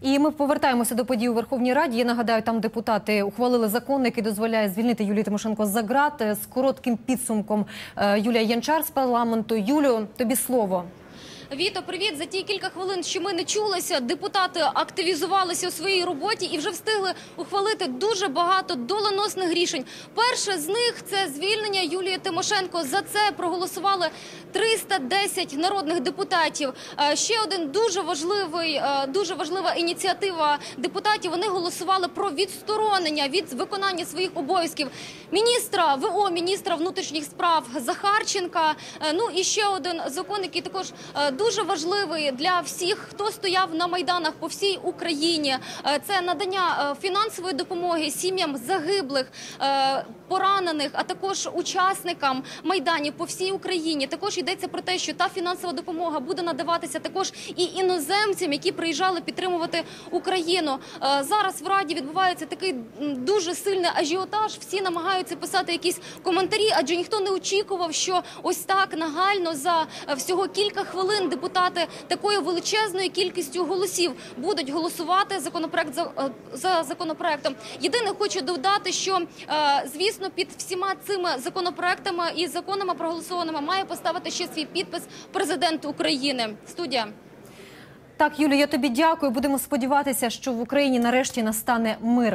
І ми повертаємося до подій у Верховній Раді. Я нагадаю, там депутати ухвалили закон, який дозволяє звільнити Юлію Тимошенко за Е, з коротким підсумком. Е, Юлія Янчар з парламенту. Юлю, тобі слово. Віто, привіт. За ті кілька хвилин, що ми не чулися, депутати активізувалися у своїй роботі і вже встигли ухвалити дуже багато доленосних рішень. Перше з них це звільнення Юлії Тимошенко. За це проголосували 310 народних депутатів. Е, Ще один дуже важливий, е, дуже важлива ініціатива депутатів. Вони голосували про відсторонення від виконання своїх обов'язків міністра ВО, міністра внутрішніх справ Захарченка. Е, Ну і ще один закон, який також дуже важливий для всіх, хто стояв на майданах по всій Україні. Е, Це надання е, фінансової допомоги сім'ям загиблих, е, поранених, а також учасникам майданів по всій Україні. Також йдеться про те, що та фінансова допомога буде надаватися також і іноземцям, які приїжджали підтримувати Україну. Зараз в Раді відбувається такий дуже сильний ажіотаж. Всі намагаються писати якісь коментарі, адже ніхто не очікував, що ось так нагально за всього кілька хвилин депутати такою величезною кількістю голосів будуть голосувати законопроект за, е, за законопроектом. Єдине, хочу додати, що е, звісно під всіма цими законопроектами і законами проголосованими має поставити ще свій підпис президент України. Студія. Так, Юлю, я тобі дякую. Будемо сподіватися, що в Україні нарешті настане мир.